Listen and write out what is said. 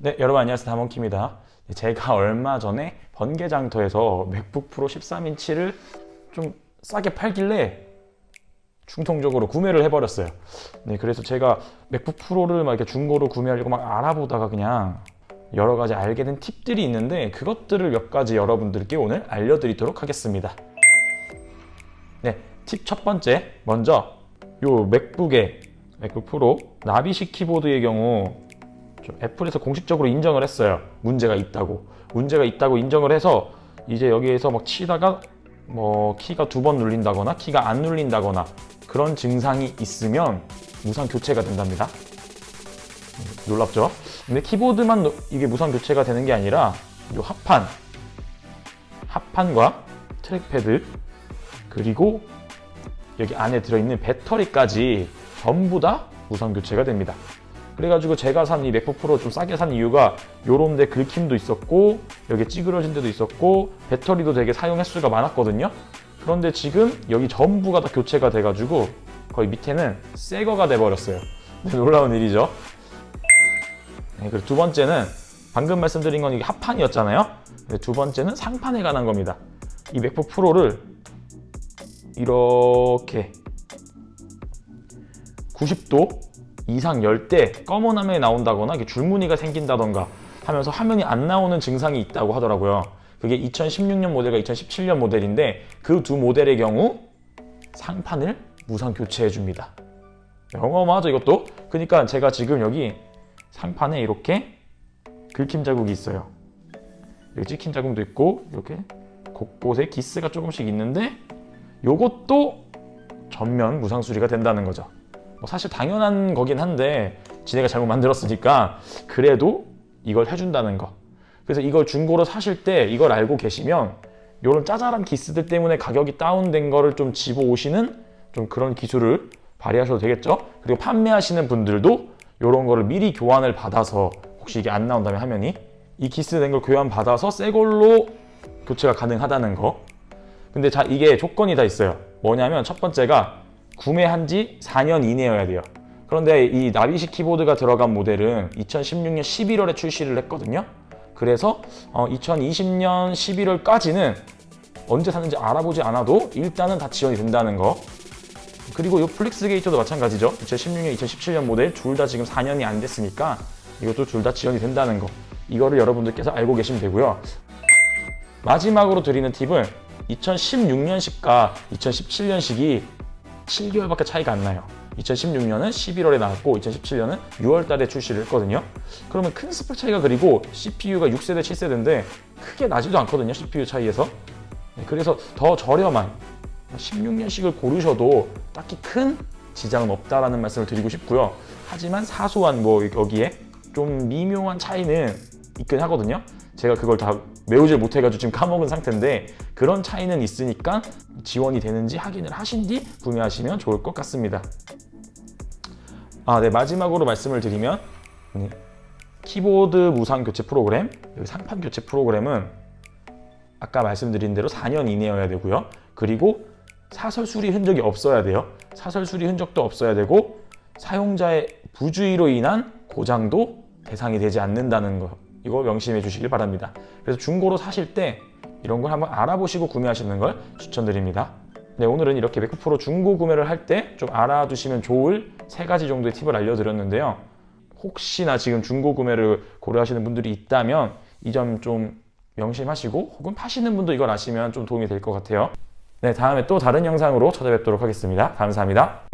네, 여러분 안녕하세요. 다mon키입니다. 네, 제가 얼마 전에 번개장터에서 맥북 프로 13인치를 좀 싸게 팔길래 충동적으로 구매를 해버렸어요. 네, 그래서 제가 맥북 프로를 막 이렇게 중고로 구매하려고 막 알아보다가 그냥 여러 가지 알게 된 팁들이 있는데 그것들을 몇 가지 여러분들께 오늘 알려드리도록 하겠습니다. 네, 팁 첫 번째. 먼저 요 맥북의 맥북 프로 나비식 키보드의 경우 좀 애플에서 공식적으로 인정을 했어요. 문제가 있다고. 문제가 있다고 인정을 해서 이제 여기에서 막 치다가 뭐 키가 두 번 눌린다거나 키가 안 눌린다거나 그런 증상이 있으면 무상 교체가 된답니다. 음, 놀랍죠? 근데 키보드만 노- 이게 무상 교체가 되는 게 아니라 요 합판, 합판과 트랙패드 그리고 여기 안에 들어있는 배터리까지 전부 다 무상 교체가 됩니다. 그래가지고 제가 산 이 맥북 프로 좀 싸게 산 이유가 요런 데 긁힘도 있었고 여기 찌그러진 데도 있었고 배터리도 되게 사용 횟수가 많았거든요. 그런데 지금 여기 전부가 다 교체가 돼가지고 거의 밑에는 새 거가 돼버렸어요. 놀라운 일이죠. 네, 그리고 두 번째는 방금 말씀드린 건 이게 합판이었잖아요. 두 번째는 상판에 관한 겁니다. 이 맥북 프로를 이렇게 90도 이상 열때 검은 화면이 나온다거나 줄무늬가 생긴다던가 하면서 화면이 안 나오는 증상이 있다고 하더라고요. 그게 2016년 모델과 2017년 모델인데 그 두 모델의 경우 상판을 무상 교체해 줍니다. 어마어마하죠 이것도? 그러니까 제가 지금 여기 상판에 이렇게 긁힘 자국이 있어요. 여기 찍힌 자국도 있고 이렇게 곳곳에 기스가 조금씩 있는데 요것도 전면 무상 수리가 된다는 거죠. 뭐 사실 당연한 거긴 한데 지네가 잘못 만들었으니까 그래도 이걸 해준다는 거. 그래서 이걸 중고로 사실 때 이걸 알고 계시면 이런 짜잘한 기스들 때문에 가격이 다운된 거를 좀 집어 오시는 좀 그런 기술을 발휘하셔도 되겠죠. 그리고 판매하시는 분들도 이런 거를 미리 교환을 받아서 혹시 이게 안 나온다면 화면이 이 기스된 걸 교환 받아서 새 걸로 교체가 가능하다는 거. 근데 자 이게 조건이 다 있어요. 뭐냐면 첫 번째가 구매한 지 4년 이내여야 돼요. 그런데 이 나비식 키보드가 들어간 모델은 2016년 11월에 출시를 했거든요. 그래서 어, 2020년 11월까지는 언제 샀는지 알아보지 않아도 일단은 다 지원이 된다는 거. 그리고 이 플릭스 게이트도 마찬가지죠. 2016년, 2017년 모델 둘 다 지금 4년이 안 됐으니까 이것도 둘 다 지원이 된다는 거. 이거를 여러분들께서 알고 계시면 되고요. 마지막으로 드리는 팁은 2016년식과 2017년식이 7개월밖에 차이가 안 나요. 2016년은 11월에 나왔고 2017년은 6월 달에 출시를 했거든요. 그러면 큰 스펙 차이가 그리고 CPU가 6세대, 7세대인데 크게 나지도 않거든요. CPU 차이에서. 네, 그래서 더 저렴한 16년식을 고르셔도 딱히 큰 지장은 없다라는 말씀을 드리고 싶고요. 하지만 사소한 뭐 여기에 좀 미묘한 차이는 있긴 하거든요. 제가 그걸 다 외우질 못해가지고 지금 까먹은 상태인데 그런 차이는 있으니까 지원이 되는지 확인을 하신 뒤 구매하시면 좋을 것 같습니다. 아, 네 마지막으로 말씀을 드리면 네, 키보드 무상 교체 프로그램, 여기 상판 교체 프로그램은 아까 말씀드린 대로 4년 이내여야 되고요. 그리고 사설 수리 흔적이 없어야 돼요. 사설 수리 흔적도 없어야 되고 사용자의 부주의로 인한 고장도 대상이 되지 않는다는 거 이거 명심해 주시길 바랍니다. 그래서 중고로 사실 때 이런 걸 한번 알아보시고 구매하시는 걸 추천드립니다. 네, 오늘은 이렇게 맥북 프로 중고 구매를 할 때 좀 알아두시면 좋을 세 가지 정도의 팁을 알려드렸는데요. 혹시나 지금 중고 구매를 고려하시는 분들이 있다면 이 점 좀 명심하시고 혹은 파시는 분도 이걸 아시면 좀 도움이 될 것 같아요. 네, 다음에 또 다른 영상으로 찾아뵙도록 하겠습니다. 감사합니다.